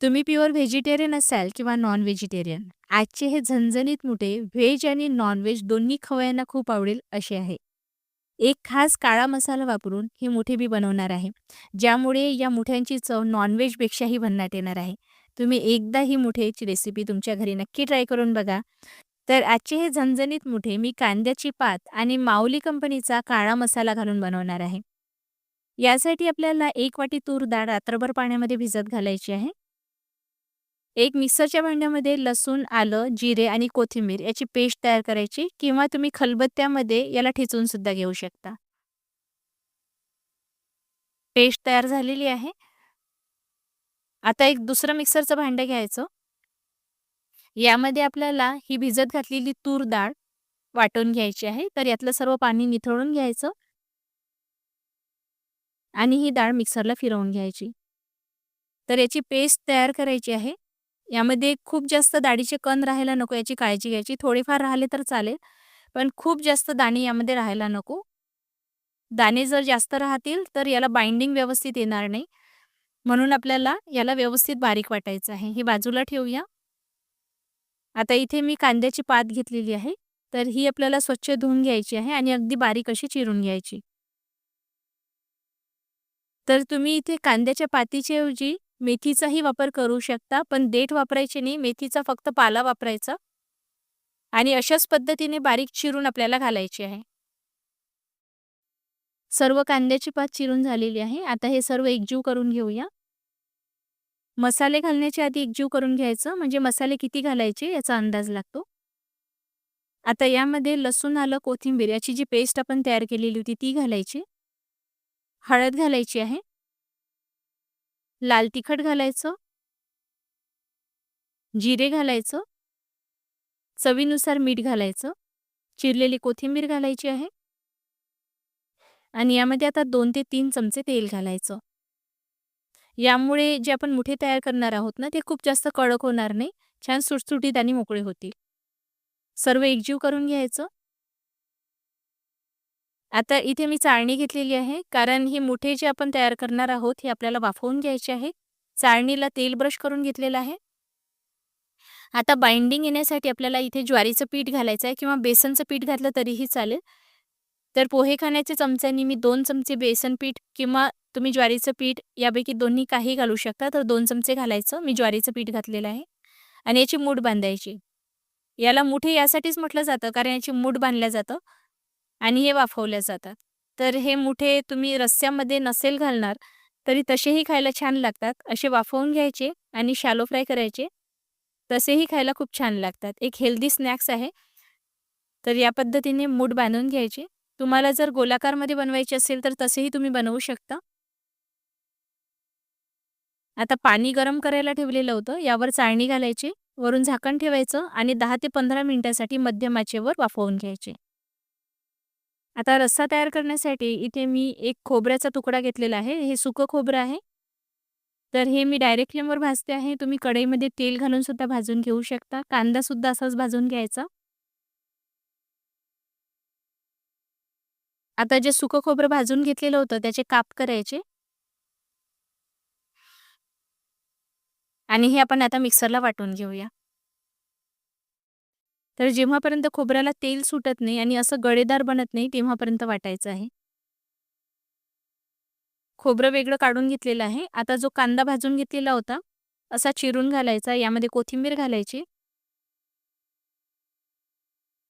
तुम्ही pure vegetarian असाल किंवा नॉन व्हेजिटेरियन आजचे हे झणझणीत मुठे व्हेज आणि नॉनव्हेज दोन्ही खवयांना खूप आवडेल असे आहे. एक खास काळा मसाला वापरून ही मुठे बी बनवणार आहे. ज्यामुळे या मुठ्यांची चव नॉनव्हेजपेक्षाही भन्नाट येणार आहे. तुम्ही एकदा ही मुठेची रेसिपी तुमच्या घरी नक्की ट्राय करून बघा. तर आजचे हे झणझणीत मुठे मी कांद्याची पात आणि माऊली कंपनीचा काळा मसाला घालून बनवणार आहे. यासाठी आपल्याला एक वाटी तूर डाळ रात्रभर पाण्यामध्ये भिजत घालायची आहे. एक मिक्सरच्या भांड्यामध्ये लसूण, आलं, जिरे आणि कोथिंबीर याची पेस्ट तयार करायची किंवा तुम्ही खलबत्त्यामध्ये याला ठेचून सुद्धा घेऊ शकता. पेस्ट तयार झालेली आहे. आता एक दुसरं मिक्सरचं भांडं घ्यायचं. यामध्ये आपल्याला ही भिजत घातलेली तूर डाळ वाटून घ्यायची आहे. तर यातलं सर्व पाणी निथळून घ्यायचं. आणि ही डाळ मिक्सरला फिरवून घ्यायची. तर याची पेस्ट तयार करायची आहे. यामध्ये खूप जास्त दाढीचे कण राहायला नको याची काळजी घ्यायची. थोडेफार राहिले तर चालेल, पण खूप जास्त दाणे यामध्ये राहायला नको. दाणे जर जास्त राहतील तर याला बाइंडिंग व्यवस्थित येणार नाही. म्हणून आपल्याला याला व्यवस्थित बारीक वाटायचं आहे. ही बाजूला ठेवूया. आता इथे मी कांद्याची पात घेतलेली आहे. तर ही आपल्याला स्वच्छ धुवून घ्यायची आहे आणि अगदी बारीक अशी चिरून घ्यायची. तर तुम्ही इथे कांद्याच्या पातीच्या ऐवजी मेथीचाही वापर करू शकता, पण देठ वापरायचे नाही, मेथीचा फक्त पाला वापरायचा. आणि अशाच पद्धतीने बारीक चिरून आपल्याला घालायची आहे. सर्व कांद्याची पात चिरून झालेली आहे. आता हे सर्व एकजीव करून घेऊया. मसाले घालण्याच्या आधी एकजीव करून घ्यायचं, म्हणजे मसाले किती घालायचे याचा अंदाज लागतो. आता यामध्ये लसूण, आलं, कोथिंबीर याची जी पेस्ट आपण तयार केलेली होती ती घालायची. हळद घालायची आहे. लाल तिखट घालायचं. जिरे घालायचं. चवीनुसार मीठ घालायचं. चिरलेली कोथिंबीर घालायची आहे. आणि यामध्ये आता दोन ते तीन चमचे तेल घालायचं. यामुळे जे आपण मुठे तयार करणार आहोत ना, ते खूप जास्त कडक होणार नाही. छान सुटसुटीत आणि मोकळे होतील. सर्व एकजीव करून घ्यायचं. आता इथे मी चाळणी घेतलेली आहे, कारण हे मुठे जे आपण तयार करणार आहोत, हे आपल्याला वाफवून घ्यायचे आहे. चाळणीला तेल ब्रश करून घेतलेलं आहे. आता बाइंडिंग येण्यासाठी आपल्याला इथे ज्वारीचं पीठ घालायचं आहे किंवा बेसनचं पीठ घातलं तरीही चालेल. तर पोहे खाण्याच्या चमच्यानी मी दोन चमचे बेसन पीठ किंवा तुम्ही ज्वारीचं पीठ यापैकी दोन्ही काही घालू शकता. तर दोन चमचे घालायचं. मी ज्वारीचं पीठ घातलेलं आहे आणि याची मूठ बांधायची. याला मुठे यासाठीच म्हटलं जातं, कारण याची मूठ बांधल्या जातं आणि हे वाफवल्या जातात. तर हे मुठे तुम्ही रस्स्यामध्ये नसेल घालणार, तरी तसेही खायला छान लागतात. असे वाफवून घ्यायचे आणि शॅलो फ्राय करायचे. तसेही खायला खूप छान लागतात. एक हेल्दी स्नॅक्स आहे. तर या पद्धतीने मूठ बांधून घ्यायचे. तुम्हाला जर गोलाकारमध्ये बनवायचे असेल तर तसेही तुम्ही बनवू शकता. आता पाणी गरम करायला ठेवलेलं होतं. यावर चाळणी घालायची, वरून झाकण ठेवायचं आणि दहा ते पंधरा मिनिटासाठी मध्यम आचेवर वाफवून घ्यायचे. आता रस्सा तयार करण्यासाठी इथे मी एक खोबऱ्याचा तुकडा घेतलेला आहे. हे सुकं खोबरं आहे. तर हे मी डायरेक्ट फ्लेमवर भाजते आहे. तुम्ही कढईमध्ये तेल घालून सुद्धा भाजून घेऊ शकता. कांदा सुद्धा असाच भाजून घ्यायचा. आता जे सुकं खोबरं भाजून घेतलेलं होतं त्याचे काप करायचे. आणि हे आपण आता मिक्सरला वाटून घेऊया. तर जेव्हापर्यंत खोबऱ्याला तेल सुटत नाही आणि असं गळेदार बनत नाही तेव्हापर्यंत वाटायचं आहे. खोबरं वेगळं काढून घेतलेलं आहे. आता जो कांदा भाजून घेतलेला होता, असा चिरून घालायचा. यामध्ये कोथिंबीर घालायची.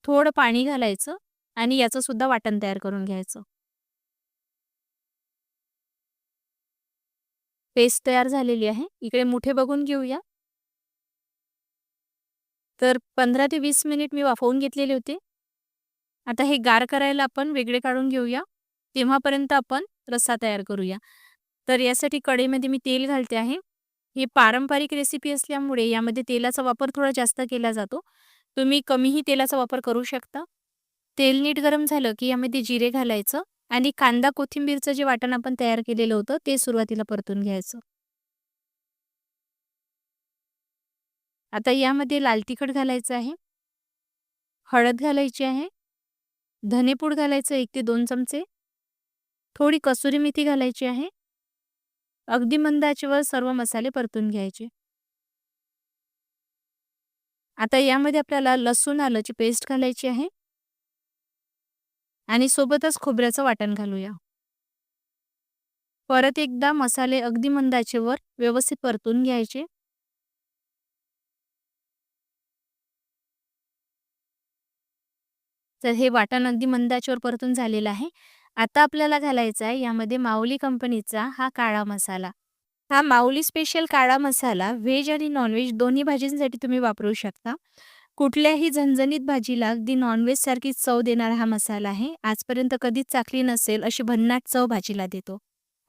थोडं पाणी घालायचं आणि याचं सुद्धा वाटण तयार करून घ्यायचं. पेस्ट तयार झालेली आहे. इकडे मुठे बघून घेऊया. तर 15 ते वीस मिनिट मी वाफवून घेतलेले होते. आता हे गार करायला आपण वेगळे काढून घेऊया. तेव्हापर्यंत आपण रस्सा तयार करूया. तर यासाठी कढईमध्ये मी तेल घालते आहे. ही पारंपरिक रेसिपी असल्यामुळे यामध्ये तेलाचा वापर थोडा जास्त केला जातो. तुम्ही कमीही तेलाचा वापर करू शकता. तेल नीट गरम झालं की यामध्ये जिरे घालायचं आणि कांदा कोथिंबीरचं जे वाटण आपण तयार केलेलं होतं ते सुरुवातीला परतून घ्यायचं. आता यामध्ये लाल तिखट घालायचं आहे. हळद घालायची आहे. धनेपूड घालायचं एक ते दोन चमचे. थोडी कसुरी मेथी घालायची आहे. अगदी मंद आचेवर सर्व मसाले परतून घ्यायचे. आता यामध्ये आपल्याला लसूण आल्याची पेस्ट घालायची आहे आणि सोबतच खोबऱ्याचं वाटण घालूया परत एकदा मसाले अगदी मंदाचेवर व्यवस्थित परतून घ्यायचे तर हे वाटण अगदी मंद आचेवर परतून झालेलं आहे. आता आपल्याला घालायचा आहे यामध्ये माऊली कंपनीचा हा काळा मसाला. हा माऊली स्पेशल काळा मसाला व्हेज आणि नॉनव्हेज दोन्ही भाजींसाठी तुम्ही वापरू शकता. कुठल्याही झणझणीत भाजीला अगदी नॉनव्हेज सारखी चव देणारा हा मसाला आहे. आजपर्यंत कधीच चाकली नसेल अशी भन्नाट चव भाजीला देतो.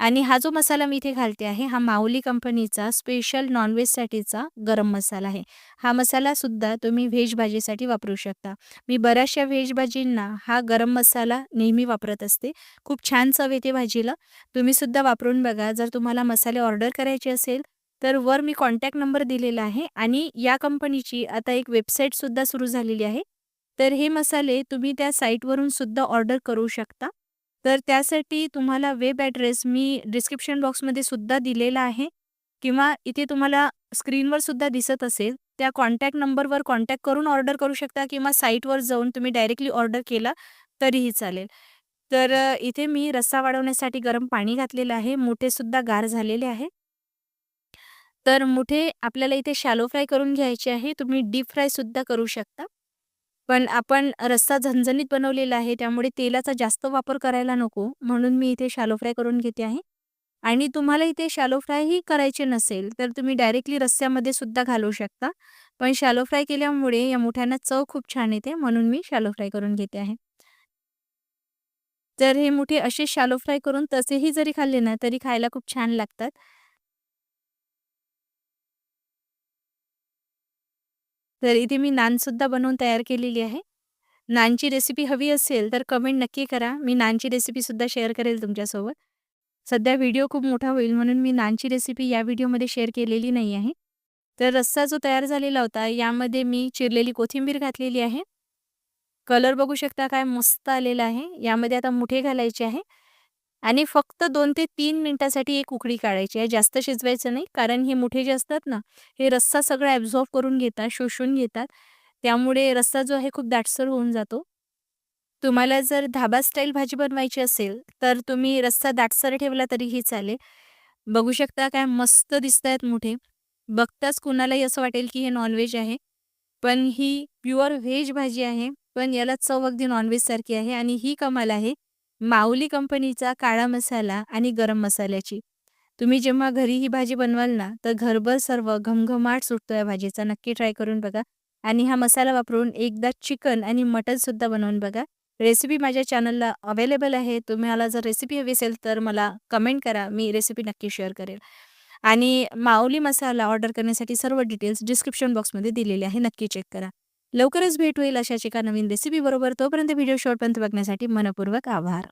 आणि हा जो मसाला मी इथे घालते आहे हा माऊली कंपनीचा स्पेशल नॉनव्हेजसाठीचा गरम मसाला आहे. हा मसाला सुद्धा तुम्ही व्हेज भाजीसाठी वापरू शकता. मी बऱ्याचशा व्हेज भाजींना हा गरम मसाला नेहमी वापरत असते. खूप छान चव येते भाजीला. तुम्ही सुद्धा वापरून बघा जर तुम्हाला मसाले ऑर्डर करायचे असेल तर वर मी कॉन्टॅक्ट नंबर दिलेला आहे आणि या कंपनीची आता एक वेबसाईटसुद्धा सुरू झालेली आहे. तर हे मसाले तुम्ही त्या साईटवरून सुद्धा ऑर्डर करू शकता. तर त्यासाठी तुम्हाला वेब ॲड्रेस मी डिस्क्रिप्शन बॉक्समध्ये सुद्धा दिलेला आहे. किंवा इथे तुम्हाला स्क्रीनवर सुद्धा दिसत असेल त्या कॉन्टॅक्ट नंबरवर कॉन्टॅक्ट करून ऑर्डर करू शकता किंवा साईटवर जाऊन तुम्ही डायरेक्टली ऑर्डर केला तरीही चालेल. तर इथे मी रस्सा वाढवण्यासाठी गरम पाणी घातलेलं आहे मोठेसुद्धा गार झालेले आहे. तर मुठे आपल्याला इथे शॅलो फ्राय करून घ्यायचे आहे तुम्ही डीप फ्रायसुद्धा करू शकता. पण आपण रस्सा झणझणीत बनवलेला आहे त्यामुळे तेलाचा जास्त वापर करायला नको म्हणून मी इथे शालो फ्राय करून घेते आहे. आणि तुम्हाला इथे शालो फ्रायही करायचे नसेल तर तुम्ही डायरेक्टली रस्स्यामध्ये सुद्धा घालू शकता. पण शालो फ्राय केल्यामुळे या मुठ्यांना चव खूप छान येते म्हणून मी शालो फ्राय करून घेते आहे. तर हे मुठे असे शालो फ्राय करून तसेही जरी खाल्ले ना तरी खायला खूप छान लागतात. तर इथे मी नानसुद्धा बनवून तयार केलेली आहे. नानची रेसिपी हवी असेल तर कमेंट नक्की करा. मी नानची रेसिपीसुद्धा शेअर करेल तुमच्यासोबत. सध्या व्हिडिओ खूप मोठा होईल म्हणून मी नानची रेसिपी या व्हिडिओमध्ये शेअर केलेली नाही आहे. तर रस्सा जो तयार झालेला होता यामध्ये मी चिरलेली कोथिंबीर घातलेली आहे. कलर बघू शकता काय मस्त आलेला आहे. यामध्ये आता मुठे घालायचे आहे. आणि फक्त दोन ते तीन मिनिटासाठी एक उकळी काढायची आहे. जास्त शिजवायचं नाही कारण हे मुठे जे असतात ना हे रस्सा सगळा ॲब्झॉर्ब करून घेतात शोषून घेतात. त्यामुळे रस्सा जो आहे खूप दाटसर होऊन जातो. तुम्हाला जर धाबा स्टाईल भाजी बनवायची असेल तर तुम्ही रस्सा दाटसर ठेवला तरीही चालेल. बघू शकता काय मस्त दिसत आहेत मोठे. बघताच कुणालाही असं वाटेल की हे नॉनव्हेज आहे. पण ही प्युअर व्हेज भाजी आहे. पण याला चव अगदी नॉनव्हेजसारखी आहे आणि ही कमाल आहे. माऊली कंपनीचा काळा मसाला आणि गरम मसाल्याची. तुम्ही जेव्हा घरी ही भाजी बनवाल ना तर घरभर सर्व घमघमाट सुटतो या भाजीचा. नक्की ट्राय करून बघा. आणि हा मसाला वापरून एकदा चिकन आणि मटनसुद्धा बनवून बघा. रेसिपी माझ्या चॅनलला अवेलेबल आहे. तुम्हाला जर रेसिपी हवी असेल तर मला कमेंट करा. मी रेसिपी नक्की शेअर करेल. आणि माऊली मसाला ऑर्डर करण्यासाठी सर्व डिटेल्स डिस्क्रिप्शन बॉक्समध्ये दिलेले आहे. नक्की चेक करा. लवकरच भेट होईल अशाच एका नवीन रेसिपी बरोबर. तोपर्यंत व्हिडिओ शॉर्टपर्यंत बघण्यासाठी मनपूर्वक आभार.